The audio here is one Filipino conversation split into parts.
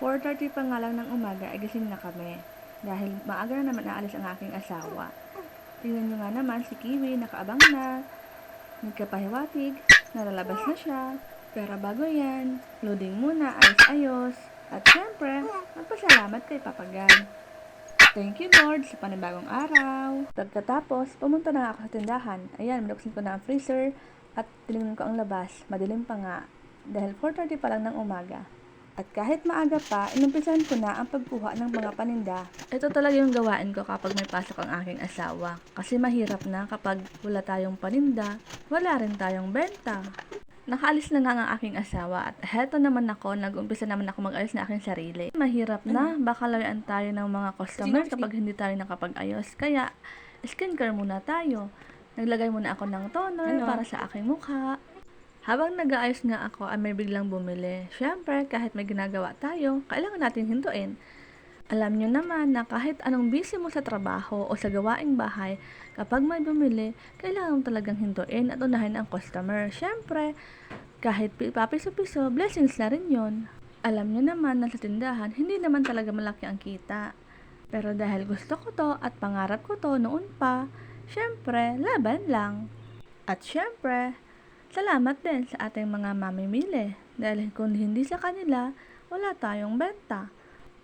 4.30 pa nga lang ng umaga ay gising na kami. Dahil maaga na naman naalis ang aking asawa. Tingnan nyo nga naman si Kiwi, nakaabang na. Nagkapahiwatig, nalalabas na siya. Pero bago yan, loading muna, ayos-ayos. At syempre, magpasalamat kay Papa God. Thank you Lord sa panibagong araw. Pagkatapos, pumunta na ako sa tindahan. Ayan, binuksan ko na ang freezer at tinignan ko ang labas. Madilim pa nga. Dahil 4.30 pa lang ng umaga. At kahit maaga pa, inumpisahan ko na ang pagkuha ng mga paninda. Ito talaga yung gawain ko kapag may pasok ang aking asawa. Kasi mahirap na kapag wala tayong paninda, wala rin tayong benta. Nakaalis na nga ang aking asawa at heto naman ako, nag-umpisa naman ako mag-ayos na aking sarili. Mahirap na, baka lawian tayo ng mga customer kapag hindi tayo nakapag-ayos. Kaya, skincare muna tayo. Naglagay muna ako ng toner Ano? para sa aking mukha. Habang nag-aayos nga ako, ay may biglang bumili. Siyempre, kahit may ginagawa tayo, kailangan natin hintuin. Alam nyo naman na kahit anong busy mo sa trabaho o sa gawaing bahay, kapag may bumili, kailangan talagang hintuin at unahin ang customer. Siyempre, kahit pi- papiso-piso, blessings na rin yon. Alam nyo naman na sa tindahan, hindi naman talaga malaki ang kita. Pero dahil gusto ko to at pangarap ko to noon pa, syempre, laban lang. At syempre, salamat din sa ating mga mamimili. Dahil kung hindi sa kanila, wala tayong benta.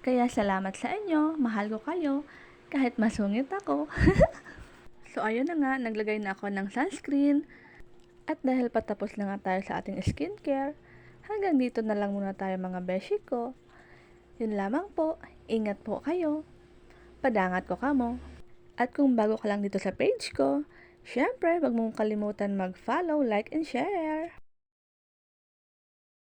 Kaya salamat sa inyo, mahal ko kayo, kahit masungit ako. so ayun na nga, naglagay na ako ng sunscreen. At dahil patapos na nga tayo sa ating skincare, hanggang dito na lang muna tayo mga beshi ko. Yun lamang po, ingat po kayo. Padangat ko kamo. At kung bago ka lang dito sa page ko, syempre, wag mong kalimutan mag-follow, like, and share.